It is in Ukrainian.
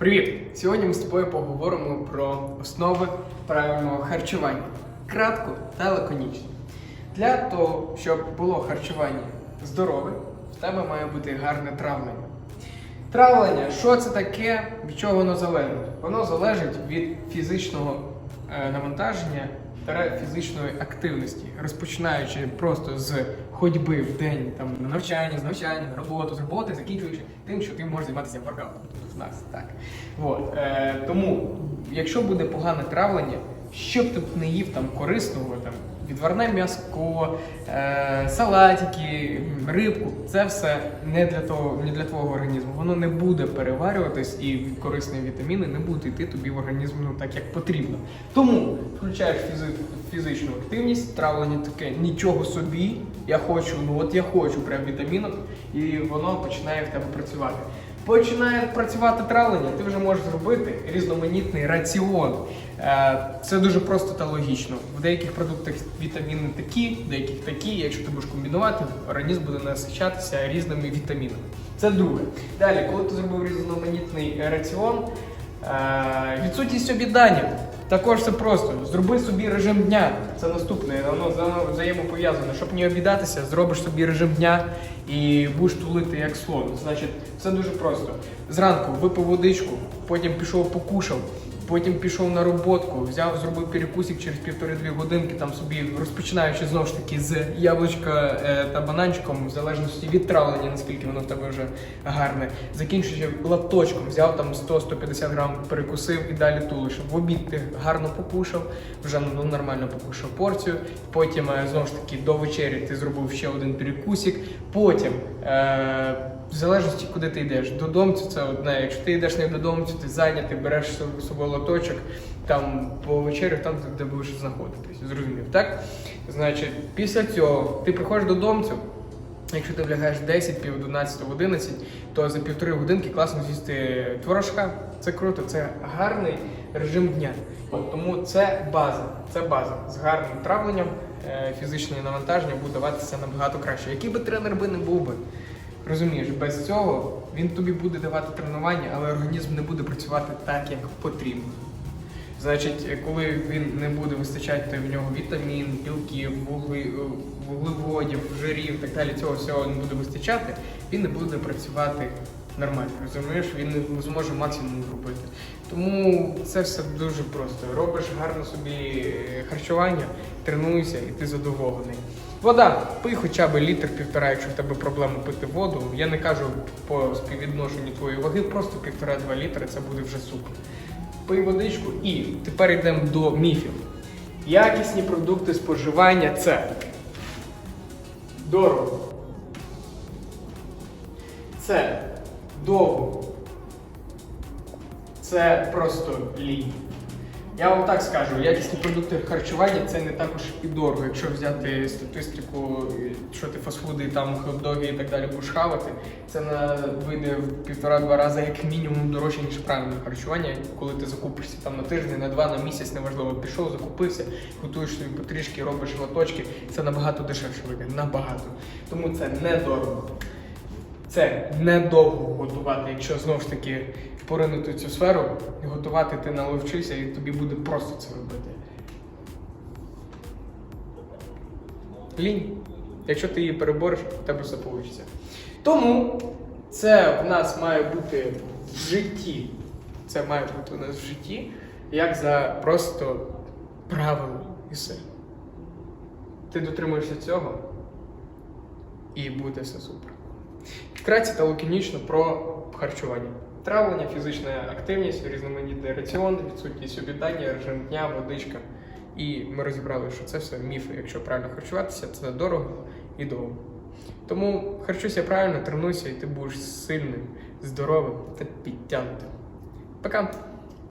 Привіт! Сьогодні ми з тобою поговоримо про основи правильного харчування. Кратко та лаконічно. Для того, щоб було харчування здорове, в тебе має бути гарне травлення. Травлення, що це таке, від чого воно залежить? Воно залежить від фізичного е, навантаження та фізичної активності, розпочинаючи просто з ходьби в день там на навчання, з навчання, на роботу, з роботи, закінчуючи тим, що ти можеш займатися воркаутом. Тут в нас так. От, е, тому, якщо буде погане травлення, що б ти не їв там корисного, там відварне м'яско, е, салатики, рибку, це все не для того, не для твого організму. Воно не буде переварюватись і корисні вітаміни не будуть йти тобі в організм ну, так, як потрібно. Тому включаєш фізи- фізичну активність, травлення таке нічого собі. Я хочу, ну от я хочу прям вітамінок, і воно починає в тебе працювати. Починає працювати травлення, ти вже можеш зробити різноманітний раціон. Е, Це дуже просто та логічно. В деяких продуктах вітаміни такі, в деяких такі. Якщо ти будеш комбінувати, організм буде насичатися різними вітамінами. Це друге. Далі, коли ти зробив різноманітний раціон, е, відсутність обідання. Також все просто. Зроби собі режим дня. Це наступне, воно взаємопов'язане. Щоб не обідатися, зробиш собі режим дня і будеш тулити як слон. Значить, все дуже просто. Зранку випив водичку, потім пішов покушав, потім пішов на роботку, взяв, зробив перекусик через півтори-дві годинки, там собі розпочинаючи знову ж таки з яблучка е, та бананчиком, в залежності від травлення, наскільки воно в тебе вже гарне. Закінчуючи латочком, взяв там 100-150 грам, перекусив і далі тулиш. В обід ти гарно покушав, вже ну, нормально покушав порцію. Потім е, знову ж таки до вечері ти зробив ще один перекусик. Потім. Е- в залежності, куди ти йдеш. Додому це одне. Якщо ти йдеш не додому, ти зайнятий, береш собою лоточок, там по вечері, там де будеш знаходитись. Зрозумів, так? Значить, після цього ти приходиш додому. Якщо ти влягаєш 10, пів 11, 11, то за півтори годинки класно з'їсти творожка. Це круто, це гарний режим дня. Тому це база. Це база. З гарним травленням е, фізичне навантаження буде даватися набагато краще. Який би тренер би не був би. Розумієш, без цього він тобі буде давати тренування, але організм не буде працювати так, як потрібно. Значить, коли він не буде вистачати в нього вітамін, білків, вугли, вуглеводів, жирів так далі, цього всього не буде вистачати, він не буде працювати нормально. Розумієш, він не зможе максимум зробити. Тому це все дуже просто. Робиш гарно собі харчування, тренуйся і ти задоволений. Вода, пий хоча б літр-півтора, якщо в тебе проблема пити воду. Я не кажу по співвідношенню твоєї ваги, просто півтора-два літри це буде вже супер. Пий водичку і тепер йдемо до міфів. Якісні продукти споживання це дорого. Це довго. Це просто лінь. Я вам так скажу, якісні продукти харчування це не також і дорого. Якщо взяти статистику, що ти фастфуди, там хот-доги і так далі будеш хавати, це на вийде в півтора-два рази як мінімум дорожче, ніж правильне харчування, коли ти закупишся там на тиждень, на два, на місяць, неважливо, пішов, закупився, готуєш собі потрішки, робиш лоточки, це набагато дешевше вийде, набагато. Тому це недорого. Це недовго готувати, якщо знову ж таки поринути цю сферу, готувати ти наловчишся і тобі буде просто це робити. Лінь. Якщо ти її перебореш, у тебе все вийде. Тому це в нас має бути в житті. Це має бути у нас в житті, як за просто правило і все. Ти дотримуєшся цього, і буде все супер. Вкратце та лаконічно про харчування. Травлення, фізична активність, різноманітний раціон, відсутність обідання, режим дня, водичка. І ми розібрали, що це все міфи. Якщо правильно харчуватися, це дорого і довго. Тому харчуйся правильно, тренуйся, і ти будеш сильним, здоровим та підтягнутим. Пока!